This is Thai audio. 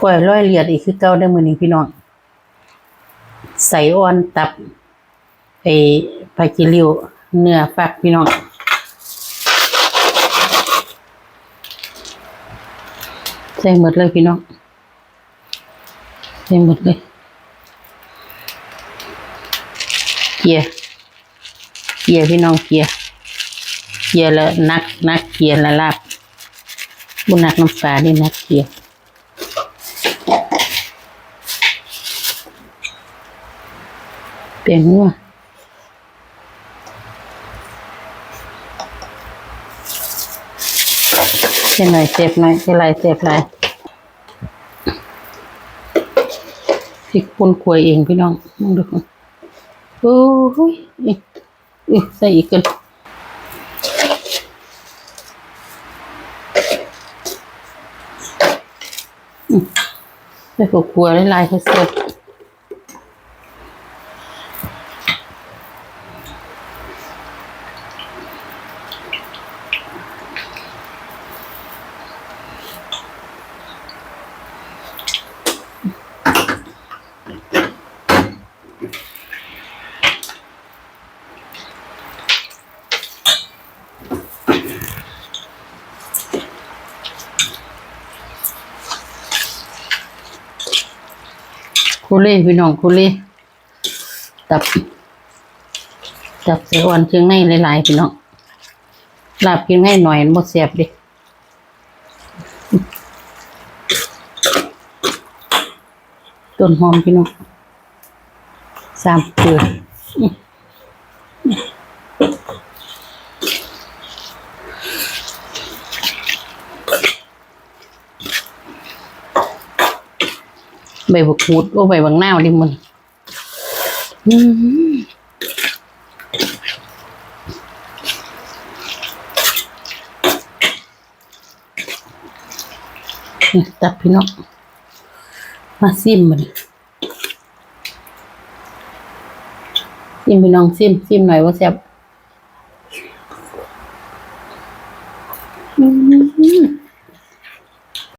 กล้วยร้อยเลียดอีกคือเก่าได้มือนี้พี่น้องใส่อ่อนตับไอ้ปลากิริวเนื้อฟักพี่น้องใส่หมดเลยพี่น้องใส่หมดเลยเกียร์เกียร์พี่น้องเกียร์เกียร์แล้วนักนักเกียร์ละลาบบุนักน้ำปลานี่นักเกียร์ เปลี่ยนหัวเส้นหน่อยเจ็บหน่อยเส้นไรเจ็บไรพริกป่นกล้วยเองพี่น้องมองดูโอ้ยอีกใส่อีกกันอืมใส่ผักกัวลายๆเขาเสร์ฟ คุเล่พี่น้องคุเล่ตับตับเสียอ่อนเชียงในหลายๆพี่น้องลาบกินง่ายหน่อยหมดเสียบดิต้นหอมพี่น้อง สามเกลือใบบกหูดโอ้ใบบางหน้าดิมันตับพี่น้องมาซิมมัน ซิมพี่น้องซิมซิมหน่อยว่าแซ่บอืม